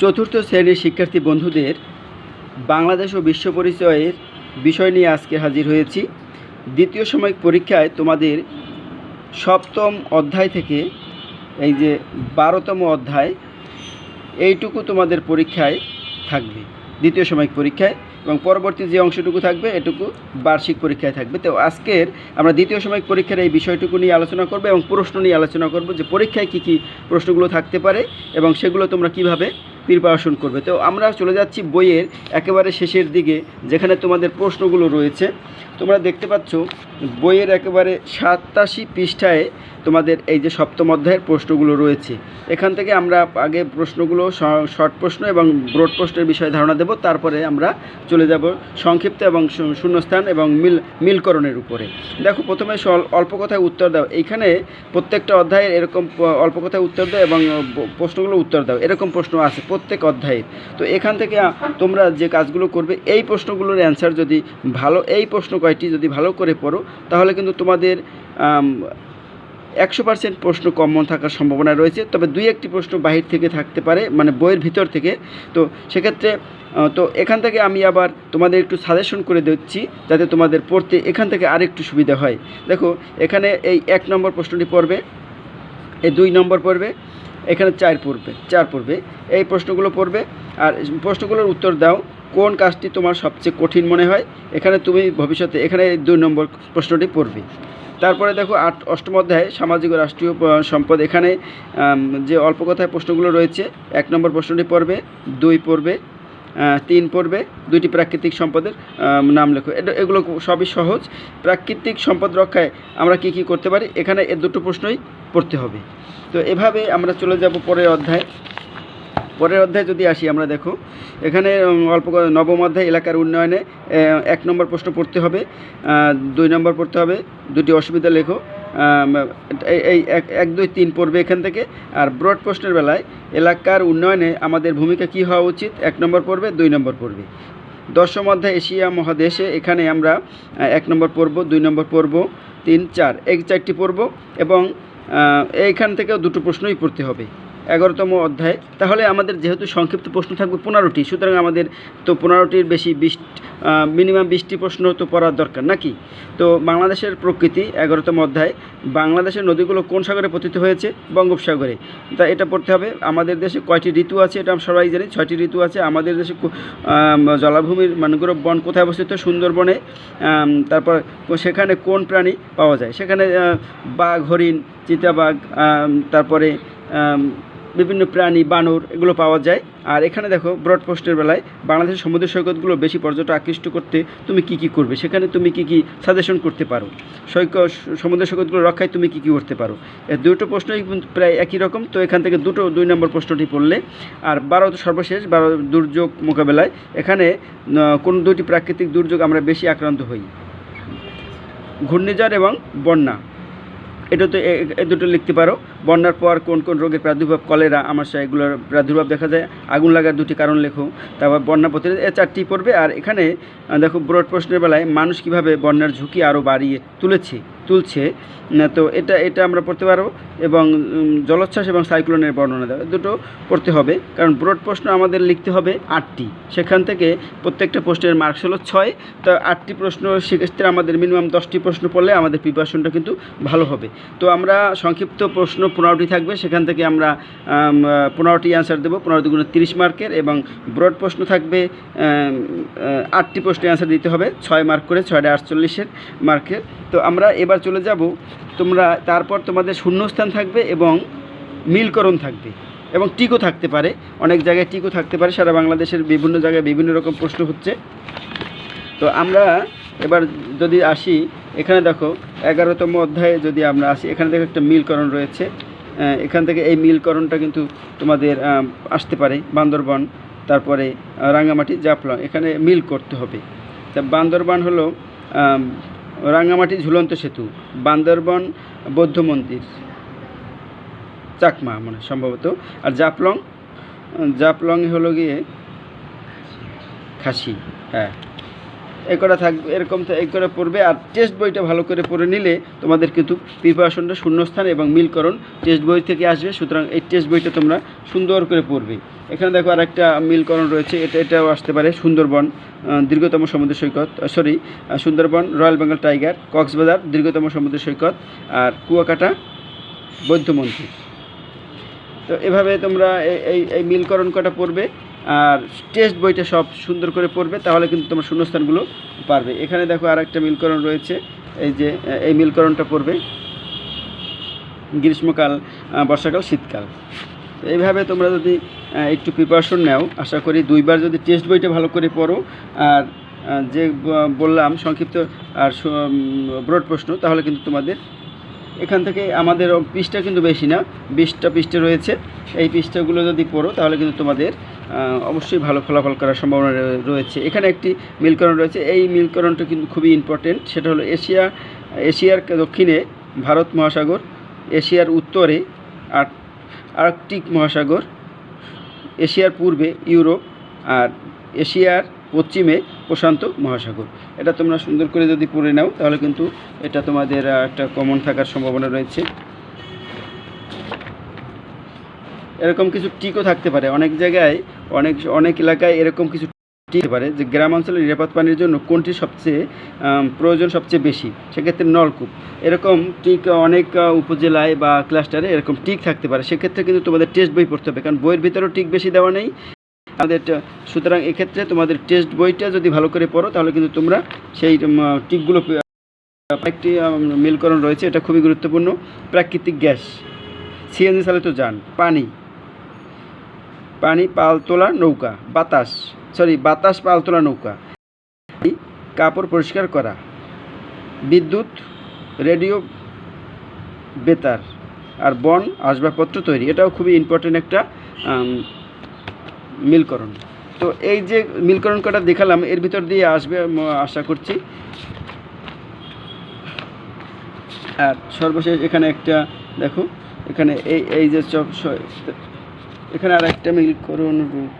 চতুর্থ শ্রেণির শিক্ষার্থী বন্ধুদের বাংলাদেশ ও বিশ্ব পরিচয়ের বিষয় নিয়ে আজকে হাজির হয়েছি। দ্বিতীয় সাময়িক পরীক্ষায় তোমাদের সপ্তম অধ্যায় থেকে এই যে বারোতম অধ্যায়, এইটুকু তোমাদের পরীক্ষায় থাকবে। দ্বিতীয় সাময়িক পরীক্ষায় এবং পরবর্তী যে অংশটুকু থাকবে, এটুকু বার্ষিক পরীক্ষায় থাকবে। তো আজকের আমরা দ্বিতীয় সাময়িক পরীক্ষার এই বিষয়টুকু নিয়ে আলোচনা করব এবং প্রশ্ন নিয়ে আলোচনা করব যে পরীক্ষায় কী কী প্রশ্নগুলো থাকতে পারে এবং সেগুলো তোমরা কীভাবে প্রিপারেশন করবে। তো আমরা চলে যাচ্ছি বইয়ের একেবারে শেষের দিকে, যেখানে তোমাদের প্রশ্নগুলো রয়েছে। তোমরা দেখতে পাচ্ছ, বইয়ের একেবারে সাতাশি পৃষ্ঠায় তোমাদের এই যে সপ্তম অধ্যায়ের প্রশ্নগুলো রয়েছে। এখান থেকে আমরা আগে প্রশ্নগুলো শর্ট প্রশ্ন এবং ব্রড প্রশ্নের বিষয়ে ধারণা দেব। তারপরে আমরা চলে যাব সংক্ষিপ্ত এবং শূন্যস্থান এবং মিল, মিলকরণের উপরে। দেখো, প্রথমে অল্প কথায় উত্তর দাও। এইখানে প্রত্যেকটা অধ্যায়ের এরকম অল্প কথায় উত্তর দাও এবং প্রশ্নগুলো উত্তর দাও। এরকম প্রশ্ন আছে। প্রত্যেক অধ্যায়ের তো এখান থেকে তোমরা যে কাজগুলো করবে, এই প্রশ্নগুলোর অ্যান্সার যদি ভালো, এই প্রশ্ন কয়টি যদি ভালো করে পড়ো, তাহলে কিন্তু তোমাদের একশো পার্সেন্ট প্রশ্ন কমন থাকার সম্ভাবনা রয়েছে। তবে দুই একটি প্রশ্ন বাহির থেকে থাকতে পারে মানে বইয়ের ভিতর থেকে। তো সেক্ষেত্রে তো এখান থেকে আমি আবার তোমাদের একটু সাজেশন করে দিচ্ছি, যাতে তোমাদের পড়তে এখান থেকে আরেকটু সুবিধা হয়। দেখো, এখানে এই এক নম্বর প্রশ্নটি পড়বে, এই দুই নম্বর পড়বে। এখানে চার পড়বে চার পড়বে। এই প্রশ্নগুলো পড়বে, আর প্রশ্নগুলোর উত্তর দাও, কোন কাজটি তোমার সবচেয়ে কঠিন মনে হয়? এখানে তুমি ভবিষ্যতে, এখানে দুই নম্বর প্রশ্নটি পড়বে। তারপরে দেখো আট, অষ্টম অধ্যায়, সামাজিক ও রাষ্ট্রীয় সম্পদ। এখানে যে অল্প কথায় প্রশ্নগুলো রয়েছে, এক নম্বর প্রশ্নটি পড়বে, দুই পড়বে তিন পড়বে, দুইটি প্রাকৃতিক সম্পদের নাম লেখো। এটা এগুলো সবই সহজ। প্রাকৃতিক সম্পদ রক্ষায় আমরা কি কি করতে পারি? এখানে এ দুটো প্রশ্নই পড়তে হবে। তো এভাবে আমরা চলে যাব পরের অধ্যায়। পরের অধ্যায় যদি আসি আমরা দেখো, এখানে অল্প নবম অধ্যায়, এলাকার উন্নয়নে এক নম্বর প্রশ্ন পড়তে হবে দুই নম্বর পড়তে হবে, দুটি অসুবিধা লেখো এই- এক এক, দুই, তিন পড়বে এখান থেকে। আর ব্রড প্রশ্নের বেলায়, এলাকার উন্নয়নে আমাদের ভূমিকা কী হওয়া উচিত? এক নম্বর পড়বে, দুই নম্বর পড়বে। দশম অধ্যায়, এশিয়া মহাদেশে, এখানে আমরা এক নম্বর পড়ব, দুই নম্বর পড়ব, তিন, চার, এই চারটি পড়ব এবং এইখান থেকেও দুটো প্রশ্নই পড়তে হবে। এগারোতম অধ্যায়। তাহলে আমাদের যেহেতু সংক্ষিপ্ত প্রশ্ন থাকবে পনেরোটি, সুতরাং আমাদের তো পনেরোটির বেশি বিশ মিনিমাম বিশটি প্রশ্ন তো পড়ার দরকার নাকি? তো বাংলাদেশের প্রকৃতি, এগারোতম অধ্যায়, বাংলাদেশের নদীগুলো কোন সাগরে পতিত হয়েছে? বঙ্গোপসাগরে। তা এটা পড়তে হবে। আমাদের দেশে কয়টি ঋতু আছে এটা আমরা সবাই জানি, ছয়টি ঋতু আছে। আমাদের দেশে জলাভূমির ম্যানগ্রোভ বন কোথায় অবস্থিত? সুন্দরবনে। তারপর সেখানে কোন প্রাণী পাওয়া যায়? সেখানে বাঘ, হরিণ, চিতাবাঘ তারপরে বিভিন্ন প্রাণী, বানর এগুলো পাওয়া যায়। আর এখানে দেখো, ব্রড পোস্টের বেলায় বাংলাদেশের সমুদ্র সৈকতগুলো বেশি পর্যটক আকৃষ্ট করতে তুমি কি কি করবে? সেখানে তুমি কি কি সাজেশন করতে পারো? সৈকত সমুদ্র সৈকতগুলো রক্ষায় তুমি কি কি করতে পারো? দুটো প্রশ্নই প্রায় একই রকম, তো এখান থেকে দুটো, দুই নম্বর প্রশ্নটি পড়লে। আর বারো সর্বশেষ, বারো দুর্যোগ মোকাবেলায়। এখানে কোন দুটি প্রাকৃতিক দুর্যোগ আমরা বেশি আক্রান্ত হই? ঘূর্ণিঝড় এবং বন্যা। এটা তো এ- দুটো লিখতে পারো। বন্যার পর কোন কোন রোগের প্রাদুর্ভাব, কলেরা, আমার আমাশা এগুলোর প্রাদুর্ভাব দেখা যায়। আগুন লাগার দুটি কারণ লেখো। তারপর বন্যা প্রতিরোধ, এ চারটি পড়বে। আর এখানে দেখো ব্রড প্রশ্নের বেলায় মানুষ কীভাবে বন্যার ঝুঁকি আরও বাড়িয়ে তুলেছে? তুলছে তো এটা এটা আমরা পড়তে পারব এবং জলোচ্ছ্বাস এবং সাইক্লোনের বর্ণনা দেওয়া দুটো পড়তে হবে। কারণ ব্রড প্রশ্ন আমাদের লিখতে হবে আটটি। সেখান থেকে প্রত্যেকটা প্রশ্নের মার্কস হলো ছয়। তো আটটি প্রশ্ন সেক্ষেত্রে আমাদের মিনিমাম দশটি প্রশ্ন পড়লে আমাদের প্রিপারেশনটা কিন্তু ভালো হবে। তো আমরা সংক্ষিপ্ত প্রশ্ন পনেরোটি থাকবে। সেখান থেকে আমরা আম, পনেরোটি অ্যান্সার দেবো। পনেরো দুগুণ তিরিশ মার্কের এবং ব্রড প্রশ্ন থাকবে আটটি প্রশ্নের অ্যান্সার দিতে হবে। ছয় মার্ক করে ছয়টা আটচল্লিশের মার্কের। তো আমরা এবার চলে যাব, তোমরা তারপর তোমাদের শূন্যস্থান থাকবে এবং মিলকরণ থাকবে এবং টিকও থাকতে পারে। অনেক জায়গায় টিকো থাকতে পারে, সারা বাংলাদেশের বিভিন্ন জায়গায় বিভিন্ন রকম প্রশ্ন হচ্ছে। তো আমরা এবার যদি আসি, এখানে দেখো, এগারোতম অধ্যায়ে যদি আমরা আসি, এখানে দেখো একটা মিলকরণ রয়েছে। এখান থেকে এই মিলকরণটা কিন্তু তোমাদের আসতে পারে, বান্দরবন, তারপরে রাঙ্গামাটি, জাফলং, এখানে মিল করতে হবে। তা বান্দরবান হলো রাঙ্গামাটি ঝুলন্ত সেতু, বান্দরবন বৌদ্ধ মন্দির, চাকমা মানে সম্ভবত। আর জাফলং জাফলং হলো গিয়ে খাসি হ্যাঁ। এ কটা থাকবে এরকম এই করে পড়বে আর টেস্ট বইটা ভালো করে পড়ে নিলে তোমাদের কিন্তু প্রিপারেশনটা শূন্যস্থান এবং মিলকরণ টেস্ট বই থেকে আসবে। সুতরাং এই টেস্ট বইটা তোমরা সুন্দর করে পড়বে। এখানে দেখো আর একটা মিলকরণ রয়েছে, এটা, এটাও আসতে পারে সুন্দরবন দীর্ঘতম সমুদ্র সৈকত sorry Sundarban, royal Bengal tiger, Cox's Bazar, দীর্ঘতম সমুদ্র সৈকত, আর কুয়াকাটা, বৌদ্ধ মন্দির। তো এভাবে তোমরা এই- এই মিলকরণ কটা পড়বে, আর টেস্ট বইটা সব সুন্দর করে পড়বে, তাহলে কিন্তু তোমার শূন্যস্থানগুলো পারবে। এখানে দেখো আর একটা মিলকরণ রয়েছে, এই যে এই মিলকরণটা পড়বে, গ্রীষ্মকাল বর্ষাকাল, শীতকাল। তো এইভাবে তোমরা যদি একটু প্রিপারেশন নাও, আশা করি দুইবার যদি টেস্ট বইটা ভালো করে পড়ো, আর যে বললাম সংক্ষিপ্ত আর ব্রড প্রশ্ন, তাহলে কিন্তু তোমাদের এখান থেকে আমাদের পৃষ্ঠা কিন্তু বেশি না, বিশটা পৃষ্ঠা রয়েছে। এই পৃষ্ঠাগুলো যদি পড়ো, তাহলে কিন্তু তোমাদের অবশ্যই ভালো ফলাফল করার সম্ভাবনা রয়েছে। এখানে একটি মিলকরণ রয়েছে। এই মিলকরণটা কিন্তু খুবই ইম্পর্টেন্ট সেটা হলো এশিয়া, এশিয়ার দক্ষিণে ভারত মহাসাগর, এশিয়ার উত্তরে আর আর্কটিক মহাসাগর, এশিয়ার পূর্বে ইউরোপ আর এশিয়ার পশ্চিমে প্রশান্ত মহাসাগর। এটা তোমরা সুন্দর করে যদি পড়ে নাও, তাহলে কিন্তু এটা তোমাদের একটা কমন থাকার সম্ভাবনা রয়েছে। এরকম কিছু টিকও থাকতে পারে। অনেক জায়গায়, অনেক অনেক এলাকায় এরকম কিছু থাকতে পারে যে গ্রাম অঞ্চলে নিরাপদ পানির জন্য কোনটি সবচেয়ে প্রয়োজন সবচেয়ে বেশি? সেক্ষেত্রে নলকূপ। এরকম টিক অনেক উপজেলায় বা ক্লাস্টারে এরকম টিক থাকতে পারে। সেক্ষেত্রে কিন্তু তোমাদের টেস্ট বই পড়তে হবে। কারণ বইয়ের ভিতরেও টিক বেশি দেওয়া নেই। আমাদের সুতরাং এক্ষেত্রে তোমাদের টেস্ট বইটা যদি ভালো করে পড়ো, তাহলে কিন্তু তোমরা সেই টিকগুলো একটি মিলকরণ রয়েছে। এটা খুবই গুরুত্বপূর্ণ। প্রাকৃতিক গ্যাস। সিএনজি চালিত যান, পানি। পানি পালতোলা নৌকা, বাতাস সরি বাতাস পালতোলা নৌকা, কাপড় পরিষ্কার করা, বিদ্যুৎ, রেডিও বেতার আর বন আসবাবপত্র তৈরি। এটাও খুবই ইম্পর্টেন্ট একটা মিলকরণ। তো এই যে মিলকরণ কটা দেখালাম, এর ভিতর দিয়ে আসবে আশা করছি। আর সর্বশেষ এখানে একটা, দেখো, এখানে এই এই যে সব এখানে আর একটা মিলকরণ রূপ